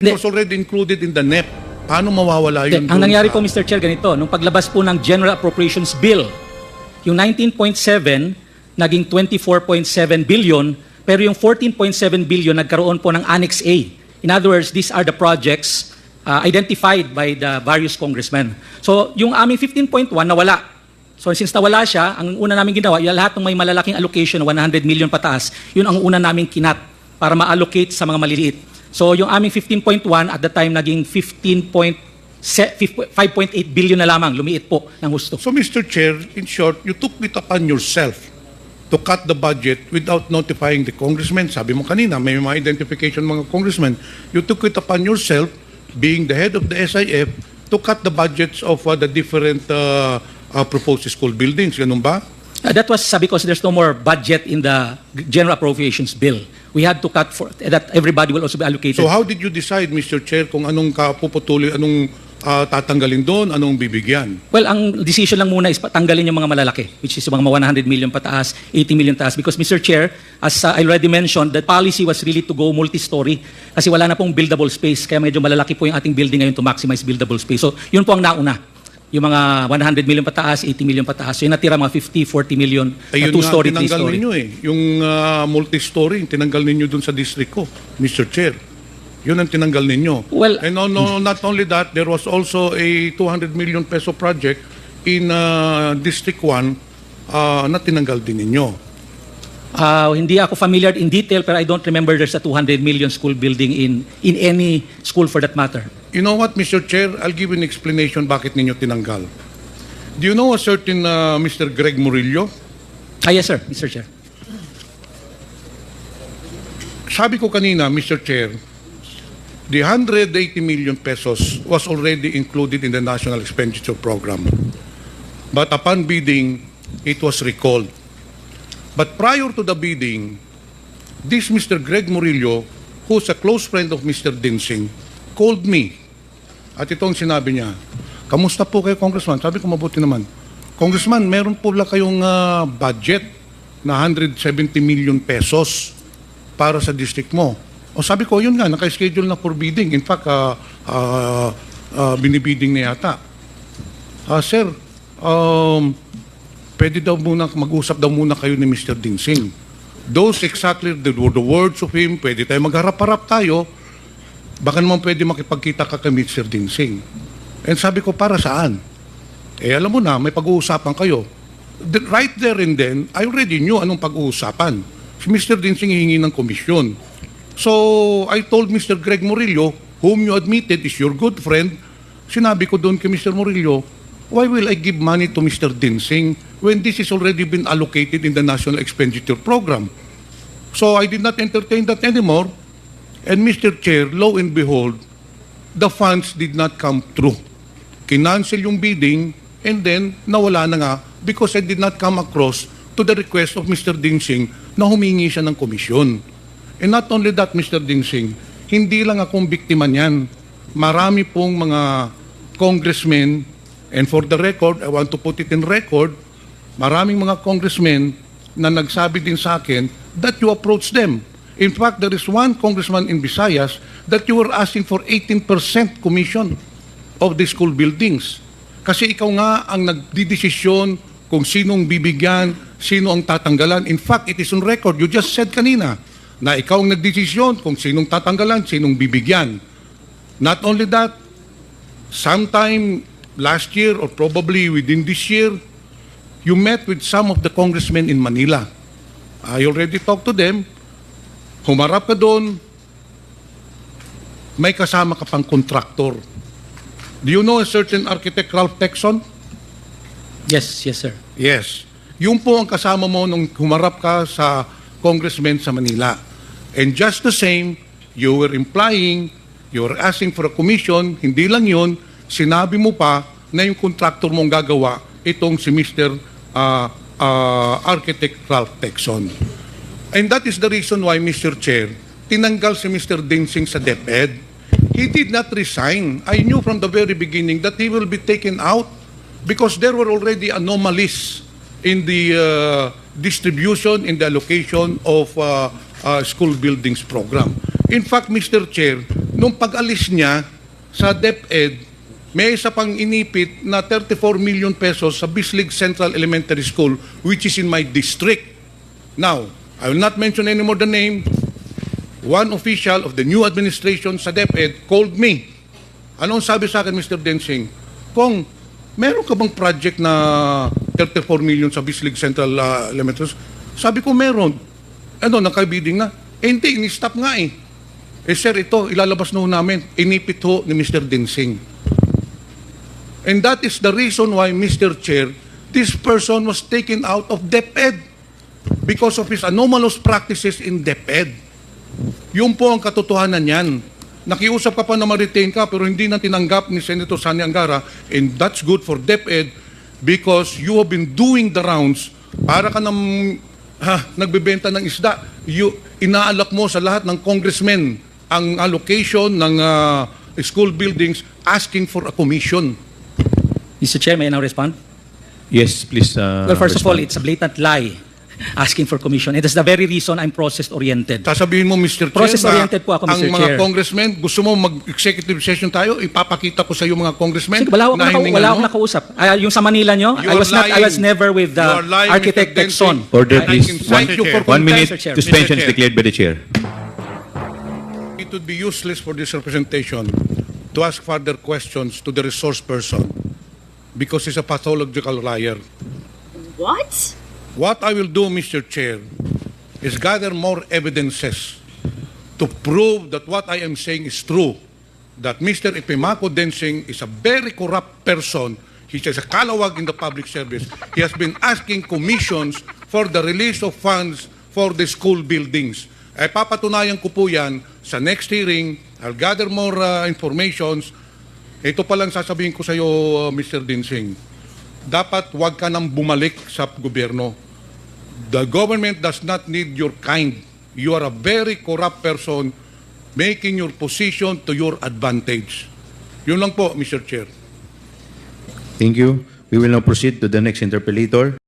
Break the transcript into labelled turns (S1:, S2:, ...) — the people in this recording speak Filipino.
S1: It was already included in the NEP. Paano mawawala yun?
S2: Ang nangyari po Mr. Chair ganito, nung paglabas po ng General Appropriations Bill, yung 19.7 naging 24.7 billion, pero yung 14.7 billion nagkaroon po ng Annex A. In other words, these are the projects uh, identified by the various congressmen. So yung aming 15.1 nawala. So since nawala siya, ang una namin ginawa, yung lahat ng may malalaking allocation, 100 million pataas, yun ang una namin kinat para ma-allocate sa mga maliliit. So yung aming 15.1 at the time naging 15.5.8 billion na lamang, lumiit po ng gusto.
S1: So, Mr. Chair, in short, you took it upon yourself to cut the budget without notifying the congressmen. Sabi mo kanina, may mga identification mga congressmen. You took it upon yourself, being the head of the SIF, to cut the budgets of uh, the different uh, uh, proposed school buildings. Ganun ba?
S2: Uh, that was uh, because there's no more budget in the General Appropriations Bill. We had to cut for that everybody will also be allocated.
S1: So how did you decide, Mr. Chair, kung anong kapuputuloy, anong uh, tatanggalin doon, anong bibigyan?
S2: Well, ang decision lang muna is tanggalin yung mga malalaki, which is yung mga 100 million pataas, 80 million taas. Because Mr. Chair, as uh, I already mentioned, the policy was really to go multi-story kasi wala na pong buildable space. Kaya medyo malalaki po yung ating building ngayon to maximize buildable space. So, yun po ang nauna. Yung mga 100 million pataas, 80 million pataas. So, yung natira mga 50, 40 million,
S1: Ayun nga,
S2: two-story,
S1: tinanggal
S2: three-story.
S1: ninyo eh. Yung uh, multi-story, tinanggal ninyo dun sa district ko, Mr. Chair. Yun ang tinanggal ninyo.
S2: Well-
S1: And no, no, not only that, there was also a 200 million peso project in uh, District 1 uh, na tinanggal din ninyo.
S2: Uh, hindi ako familiar in detail pero I don't remember there's a 200 million school building in in any school for that matter.
S1: You know what, Mr. Chair? I'll give an explanation bakit ninyo tinanggal. Do you know a certain uh, Mr. Greg Murillo?
S2: Ah, yes sir, Mr. Chair.
S1: Sabi ko kanina, Mr. Chair, the 180 million pesos was already included in the National Expenditure Program. But upon bidding, it was recalled. But prior to the bidding, this Mr. Greg Murillo, who's a close friend of Mr. Dinsing, called me. At itong sinabi niya, Kamusta po kayo, Congressman? Sabi ko, mabuti naman. Congressman, meron po lang kayong ah, budget na 170 million pesos para sa district mo. O sabi ko, yun nga, naka-schedule na for bidding. In fact, ah, ah, ah, binibidding na yata. Ah, sir, um, pwede daw muna, mag-usap daw muna kayo ni Mr. Dinsing. Those exactly the, the words of him, pwede tayo magharap-harap tayo, baka naman pwede makipagkita ka kay Mr. Dinsing. And sabi ko, para saan? Eh, alam mo na, may pag-uusapan kayo. The- right there and then, I already knew anong pag-uusapan. Si Mr. Dinsing hihingi ng komisyon. So, I told Mr. Greg Murillo, whom you admitted is your good friend, sinabi ko doon kay Mr. Murillo, why will I give money to Mr. Dinsing when this is already been allocated in the National Expenditure Program? So, I did not entertain that anymore. And Mr. Chair, lo and behold, the funds did not come through. Kinancel yung bidding and then nawala na nga because I did not come across to the request of Mr. Dinsing na humingi siya ng komisyon. And not only that, Mr. Dinsing, hindi lang akong biktima niyan. Marami pong mga congressmen, and for the record, I want to put it in record, maraming mga congressmen na nagsabi din sa akin that you approach them. In fact, there is one congressman in Visayas that you were asking for 18% commission of the school buildings. Kasi ikaw nga ang nagdidesisyon kung sinong bibigyan, sino ang tatanggalan. In fact, it is on record. You just said kanina na ikaw ang nagdesisyon kung sinong tatanggalan, sinong bibigyan. Not only that, sometime last year or probably within this year, you met with some of the congressmen in Manila. I already talked to them. Humarap ka doon, may kasama ka pang contractor. Do you know a certain architect, Ralph Texon?
S2: Yes, yes sir.
S1: Yes. Yung po ang kasama mo nung humarap ka sa congressman sa Manila. And just the same, you were implying, you were asking for a commission, hindi lang yun, sinabi mo pa na yung contractor mong gagawa, itong si Mr. uh, uh, Architect Ralph Texon. And that is the reason why, Mr. Chair, tinanggal si Mr. Dinsing sa DepEd. He did not resign. I knew from the very beginning that he will be taken out because there were already anomalies in the uh, distribution, in the allocation of uh, uh, school buildings program. In fact, Mr. Chair, nung pag-alis niya sa DepEd, may isa pang inipit na 34 million pesos sa Bislig Central Elementary School, which is in my district. Now, I will not mention anymore the name. One official of the new administration sa DepEd called me. Anong sabi sa akin, Mr. Densing? Kung meron ka bang project na 34 million sa Bislig Central uh, Elementary? Sabi ko, meron. Ano, nakabidding na? Eh, hindi, in-stop nga eh. Eh, sir, ito, ilalabas na namin. Inipit ho ni Mr. Densing. And that is the reason why, Mr. Chair, this person was taken out of DepEd because of his anomalous practices in DepEd. Yun po ang katotohanan niyan. Nakiusap ka pa na ma-retain ka pero hindi na tinanggap ni Senator Sani Angara and that's good for DepEd because you have been doing the rounds para ka nang ha, nagbebenta ng isda. You, inaalak mo sa lahat ng congressmen ang allocation ng ah, school buildings asking for a commission.
S2: Mr. Chair, may I now respond?
S3: Yes, please. uh,
S2: well, first of all,
S3: respond.
S2: it's a blatant lie asking for commission. And that's the very reason I'm process-oriented.
S1: Sasabihin mo, Mr. Chair,
S2: Process-oriented po ako,
S1: ang
S2: Mr.
S1: mga
S2: Chair.
S1: congressmen, gusto mo mag-executive session tayo, ipapakita ko sa iyo mga congressmen.
S2: Sige, wala akong,
S1: na
S2: naka,
S1: hiningan
S2: wala
S1: mo.
S2: akong nakausap. Ah, yung sa Manila nyo,
S1: You
S2: I
S1: are
S2: was not I was never with the
S1: You are lying,
S2: architect
S1: Mr.
S2: Texon.
S3: Order,
S1: I
S3: please. One,
S1: you for
S3: one minute
S2: Mr. Chair.
S3: suspension
S1: Mr.
S3: is
S1: Chair.
S3: declared by the chair.
S1: It would be useless for this representation to ask further questions to the resource person because he's a pathological liar.
S4: What?
S1: What I will do, Mr. Chair, is gather more evidences to prove that what I am saying is true. That Mr. Epimaco Densing is a very corrupt person. He's a kalawag in the public service. He has been asking commissions for the release of funds for the school buildings. Eh, papatunayan ko po yan sa next hearing. I'll gather more uh, informations. Ito pa lang sasabihin ko sa iyo, uh, Mr. Dinsing. Dapat wag ka nang bumalik sa gobyerno. The government does not need your kind. You are a very corrupt person making your position to your advantage. Yun lang po, Mr. Chair.
S3: Thank you. We will now proceed to the next interpellator.